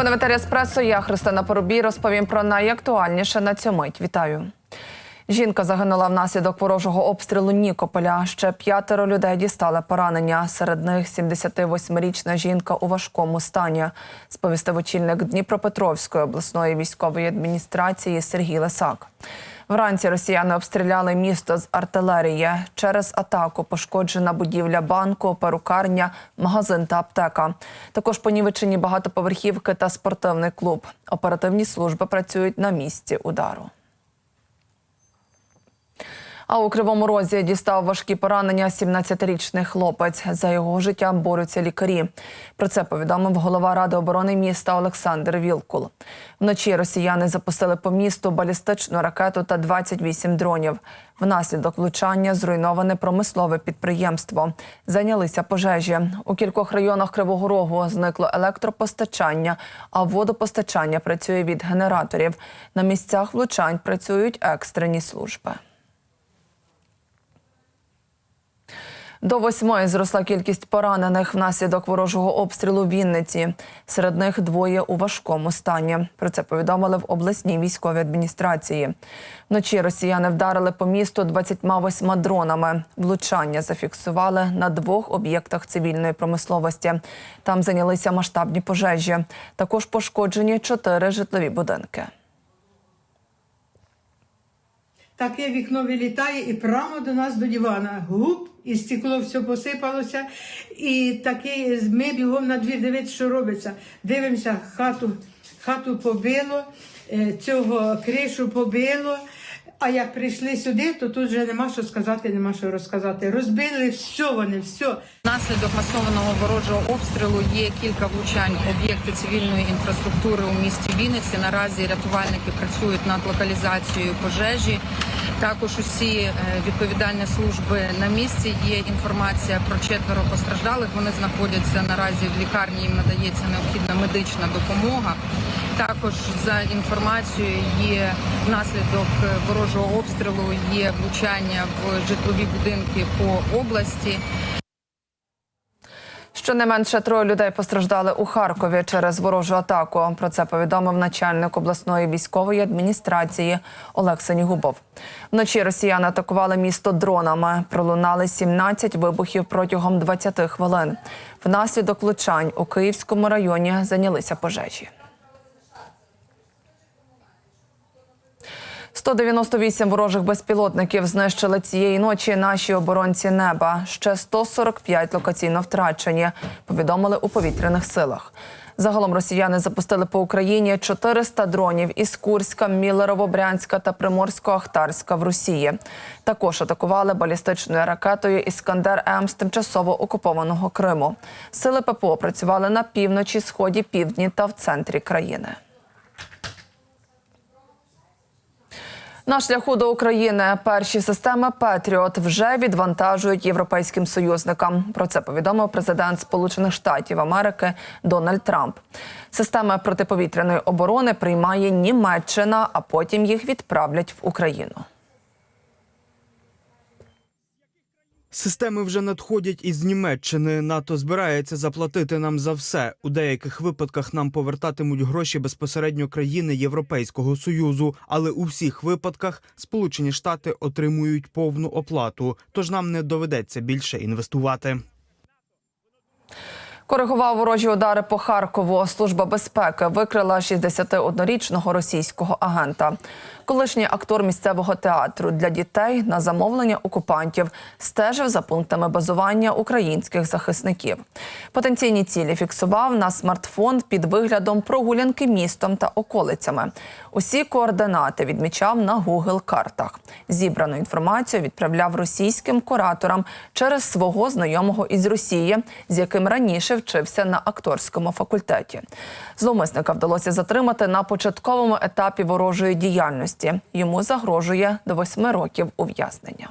етері Еспресо. Я Христина Поробій розповім про найактуальніше на цю мить. Вітаю. Жінка загинула внаслідок ворожого обстрілу Нікополя. Ще п'ятеро людей дістали поранення. Серед них 78-річна жінка у важкому стані. Сповістив очільник Дніпропетровської обласної військової адміністрації Сергій Лисак. Вранці росіяни обстріляли місто з артилерії. Через атаку пошкоджена будівля банку, перукарня, магазин та аптека. Також понівечені багатоповерхівки та спортивний клуб. Оперативні служби працюють на місці удару. А у кривому розі дістав важкі поранення 17-річний хлопець. За його життя борються лікарі. Про це повідомив голова ради оборони міста Олександр Вілкул. Вночі росіяни запустили по місту балістичну ракету та 28 дронів. Внаслідок влучання зруйноване промислове підприємство. Зайнялися пожежі. У кількох районах Кривого Рогу зникло електропостачання, а водопостачання працює від генераторів. На місцях влучань працюють екстрені служби. До восьмої зросла кількість поранених внаслідок ворожого обстрілу в Вінниці. Серед них двоє у важкому стані. Про це повідомили в обласній військовій адміністрації. Вночі росіяни вдарили по місту 28 дронами. Влучання зафіксували на двох об'єктах цивільної промисловості. Там зайнялися масштабні пожежі. Також пошкоджені чотири житлові будинки. Таке вікно вилітає і прямо до нас до дивана. Гуп, і стекло все посипалося. І таке ми бігом на двір дивитися, що робиться. Дивимося, хату, хату побило, е, цього кришу побило. А як прийшли сюди, то тут вже нема що сказати, нема що розказати. Розбили все вони, все. Внаслідок масованого ворожого обстрілу є кілька влучань об'єкти цивільної інфраструктури у місті Вінниці. Наразі рятувальники працюють над локалізацією пожежі. Також усі е, відповідальні служби на місці. Є інформація про четверо постраждалих. Вони знаходяться наразі в лікарні. Їм надається необхідна медична допомога. Також за інформацією є внаслідок е, ворожого обстрілу є влучання в житлові будинки по області. Щонайменше троє людей постраждали у Харкові через ворожу атаку. Про це повідомив начальник обласної військової адміністрації Олег Сенігубов. Вночі росіяни атакували місто дронами. Пролунали 17 вибухів протягом 20 хвилин. Внаслідок влучань у Київському районі зайнялися пожежі. 198 ворожих безпілотників знищили цієї ночі наші оборонці неба. Ще 145 локаційно втрачені. Повідомили у повітряних силах. Загалом росіяни запустили по Україні 400 дронів із Курська, Мілерово-Брянська та Приморсько-Ахтарська в Росії. Також атакували балістичною ракетою Іскандер М з тимчасово окупованого Криму. Сили ППО працювали на півночі, сході, півдні та в центрі країни. На шляху до України перші системи Петріот вже відвантажують європейським союзникам. Про це повідомив президент Сполучених Штатів Америки Дональд Трамп. Системи протиповітряної оборони приймає Німеччина, а потім їх відправлять в Україну. Системи вже надходять із Німеччини. НАТО збирається заплатити нам за все. У деяких випадках нам повертатимуть гроші безпосередньо країни Європейського союзу, але у всіх випадках Сполучені Штати отримують повну оплату, тож нам не доведеться більше інвестувати. Коригував ворожі удари по Харкову. Служба безпеки викрила 61-річного російського агента. Колишній актор місцевого театру для дітей на замовлення окупантів стежив за пунктами базування українських захисників. Потенційні цілі фіксував на смартфон під виглядом прогулянки містом та околицями. Усі координати відмічав на Google картах. Зібрану інформацію відправляв російським кураторам через свого знайомого із Росії, з яким раніше вчився на акторському факультеті. Зловмисника вдалося затримати на початковому етапі ворожої діяльності. Йому загрожує до восьми років ув'язнення.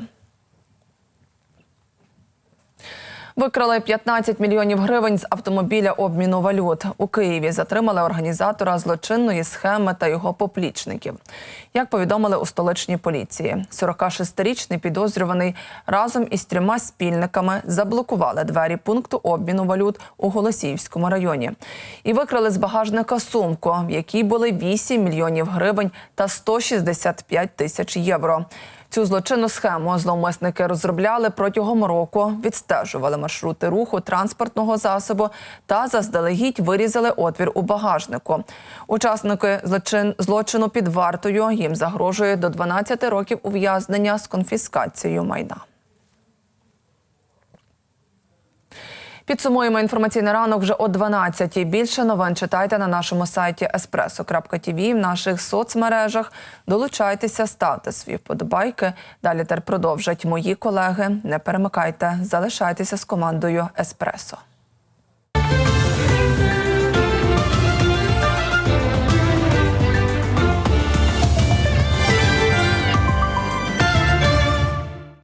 Викрали 15 мільйонів гривень з автомобіля обміну валют. У Києві затримали організатора злочинної схеми та його поплічників. Як повідомили у столичній поліції, 46-річний підозрюваний разом із трьома спільниками заблокували двері пункту обміну валют у Голосіївському районі і викрали з багажника сумку, в якій були 8 мільйонів гривень та 165 тисяч євро. Цю злочинну схему зловмисники розробляли протягом року, відстежували маршрути руху транспортного засобу та заздалегідь вирізали отвір у багажнику. Учасники злочин злочину під вартою їм загрожує до 12 років ув'язнення з конфіскацією майна. Підсумуємо інформаційний ранок вже о 12-й. Більше новин читайте на нашому сайті espresso.tv, в наших соцмережах. Долучайтеся, ставте свої вподобайки. Далі тер продовжать мої колеги. Не перемикайте, залишайтеся з командою Еспресо.